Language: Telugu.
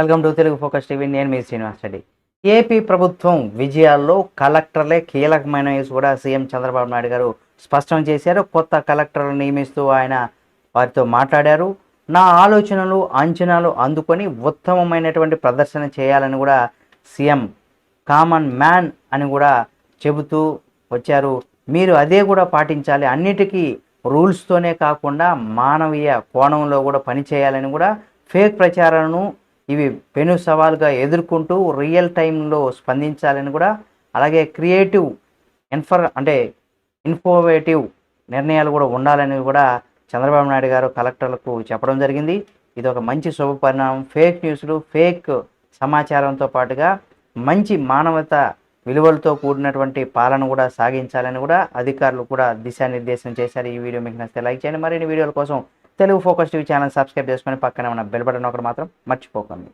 Welcome to Telugu focus TV. నేను మీ శ్రీనివాస్ రెడ్డి. ఏపీ ప్రభుత్వం విజయాల్లో కలెక్టర్లే కీలకమైన కూడా సీఎం చంద్రబాబు నాయుడు గారు స్పష్టం చేశారు. కొత్త కలెక్టర్లు నియమిస్తూ ఆయన వారితో మాట్లాడారు. నా ఆలోచనలు అంచనాలు అందుకొని ఉత్తమమైనటువంటి ప్రదర్శన చేయాలని కూడా సీఎం కామన్ మ్యాన్ అని కూడా చెబుతూ వచ్చారు. మీరు అదే కూడా పాటించాలి. అన్నిటికీ రూల్స్తోనే కాకుండా మానవీయ కోణంలో కూడా పనిచేయాలని కూడా ఫేక్ ప్రచారాలను ఇవి పెను సవాలుగా ఎదుర్కొంటూ రియల్ టైంలో స్పందించాలని కూడా అలాగే క్రియేటివ్ ఇన్ఫర్ అంటే ఇన్ఫోవేటివ్ నిర్ణయాలు కూడా ఉండాలని కూడా చంద్రబాబు నాయుడు గారు కలెక్టర్లకు చెప్పడం జరిగింది. ఇది ఒక మంచి శుభ పరిణామం. ఫేక్ న్యూస్లు ఫేక్ సమాచారంతో పాటుగా మంచి మానవత విలువలతో కూడినటువంటి పాలన కూడా సాగించాలని కూడా అధికారులు కూడా దిశానిర్దేశం చేశారు. ఈ వీడియో మీకు నచ్చితే లైక్ చేయండి. మరిన్ని వీడియోల కోసం Telugu focus TV channel subscribe చేసుకొని పక్కనే ఉన్న బెల్ బటన్ ఒకటి మాత్రం మర్చిపోకండి.